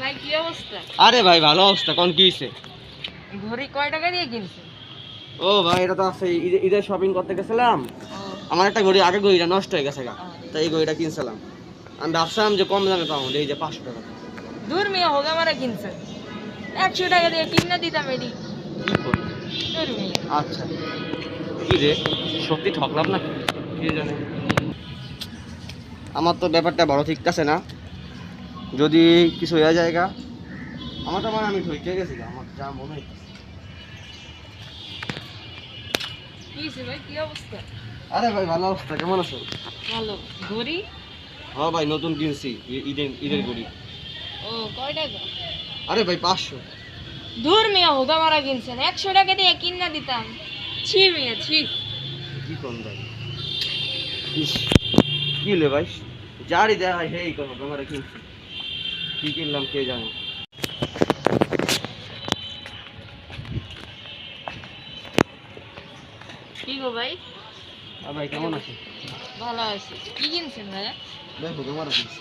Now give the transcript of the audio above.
ভাই কি অবস্থা? আরে ভাই ভালো অবস্থা কোন কি হইছে? ঘড়ি কয় টাকা দিয়ে কিনছেন ও ভাই এটা তো আছে ঈদে- ঈদের শপিং করতে গেছিলাম। আমার একটা ঘড়ি আগে ঘড়িটা নষ্ট হয়ে গেছে গা। তাই এই ঘড়িটা কিনছিলাম। আমি ভাবছিলাম যে কম দামে পাবো এই যে পাঁচশো টাকা। দূর মেয়ে হোক আমারা কিনছেন একশো টাকা দিয়ে কিনে দিতাম এটি কি করব? আচ্ছা। কি রে সত্যি ঠকলাম না কি জানে? আমার তো ব্যাপারটা বড় ঠিক আছে না। যদি কিছু হয়ে যায় গা আমার তো মানে আমি ঠকে গেছি আমার যা মনে হয়। অবস্থা? আরে ভাই ভালো অবস্থা কেমন আছো? ভালো। ঘড়ি? হ্যাঁ ভাই নতুন কিনছি ঈদের ঈদের ঘড়ি। ও কয় টাকা? আরে ভাই পাঁচশো। দূর মেয়ে হোক আমারা কিনছেন। একশো টাকা দিয়ে কিনে দিতাম। ছি মেয়ে ছি। কি কোন ভাই? কি হলে ভাই? যারই ভাই হেই করো তোমার কিনছি। কি কিনলাম কে জানে? কি গো ভাই? আর ভাই কেমন আছিস ভালো আছিস কি কিনছেন ভাই দেখো তোমার আছিস